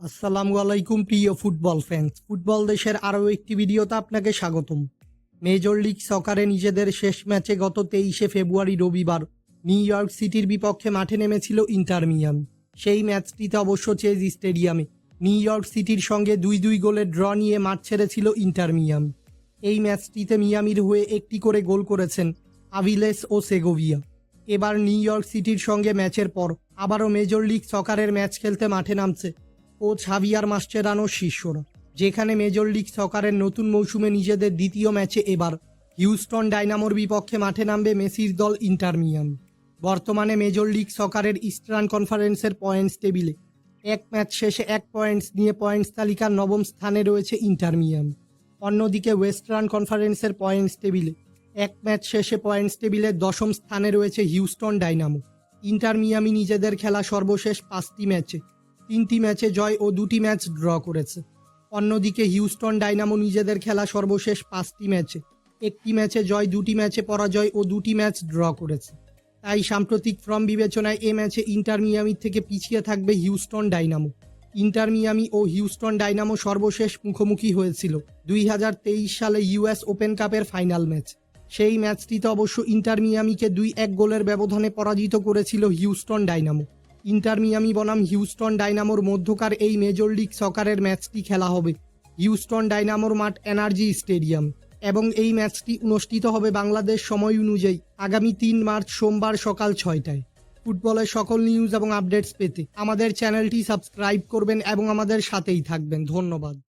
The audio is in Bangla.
আসসালামু আলাইকুম, প্রিয় ফুটবল ফ্যান্স ফুটবল দেশের আরও একটি ভিডিওতে আপনাকে স্বাগতম। মেজর লিগ সকারে নিজেদের শেষ ম্যাচে গত তেইশে ফেব্রুয়ারি রবিবার নিউ ইয়র্ক সিটির বিপক্ষে মাঠে নেমেছিল ইন্টার মিয়ামি সেই ম্যাচটিতে অবশ্য চেজ স্টেডিয়ামে নিউ ইয়র্ক সিটির সঙ্গে দুই দুই গোলে ড্র নিয়ে মাঠ ছেড়েছিল ইন্টার মিয়ামি এই ম্যাচটিতে মিয়ামির হয়ে একটি করে গোল করেছেন আভিলেস ও সেগোভিয়া। এবার নিউ ইয়র্ক সিটির সঙ্গে ম্যাচের পর আবারও মেজর লিগ সকারের ম্যাচ খেলতে মাঠে নামছে কোচ হাভিয়ার মাস্টেরানোর শিষ্যরা যেখানে মেজর লিগ সকারের নতুন মৌসুমে নিজেদের দ্বিতীয় ম্যাচে এবার হিউস্টন ডাইনামোর বিপক্ষে মাঠে নামবে মেসির দল ইন্টার মিয়ামি বর্তমানে মেজর লিগ সকারের ইস্টার্ন কনফারেন্সের পয়েন্টস টেবিলে। এক ম্যাচ শেষে এক পয়েন্টস নিয়ে পয়েন্টস তালিকার নবম স্থানে রয়েছে ইন্টার মিয়ামি অন্যদিকে ওয়েস্টার্ন কনফারেন্সের পয়েন্টস টেবিলে। এক ম্যাচ শেষে পয়েন্টস টেবিলের দশম স্থানে রয়েছে হিউস্টন ডাইনামো ইন্টার মিয়ামি নিজেদের খেলা সর্বশেষ পাঁচটি ম্যাচে তিনটি ম্যাচে জয় ও দুটি ম্যাচ ড্র করেছে। অন্যদিকে হিউস্টন ডাইনামো নিজেদের খেলা সর্বশেষ পাঁচটি ম্যাচে। একটি ম্যাচে জয়, দুটি ম্যাচে পরাজয় ও দুটি ম্যাচ ড্র করেছে। তাই সাম্প্রতিক ফর্ম বিবেচনায় এ ম্যাচে ইন্টার মিয়ামি থেকে পিছিয়ে থাকবে হিউস্টন ডাইনামো ইন্টার মিয়ামি ও হিউস্টন ডাইনামো সর্বশেষ মুখোমুখি হয়েছিল দুই হাজার তেইশ সালে ইউএস ওপেন কাপের ফাইনাল ম্যাচ। সেই ম্যাচটিতে অবশ্য ইন্টার মিয়ামিকে দুই এক গোলের ব্যবধানে পরাজিত করেছিল হিউস্টন ডাইনামো ইন্টার মিয়ামি বনাম হিউস্টন ডাইনামোর মধ্যকার এই মেজর লিগ সকারের ম্যাচটি খেলা হবে। হিউস্টন ডাইনামোর মাঠ এনার্জি স্টেডিয়াম এবং এই ম্যাচটি অনুষ্ঠিত হবে বাংলাদেশ সময় অনুযায়ী আগামী তিন মার্চ সোমবার সকাল ছয়টায়। ফুটবলের সকল নিউজ এবং আপডেটস পেতে আমাদের চ্যানেলটি সাবস্ক্রাইব করবেন এবং আমাদের সাথেই থাকবেন। ধন্যবাদ।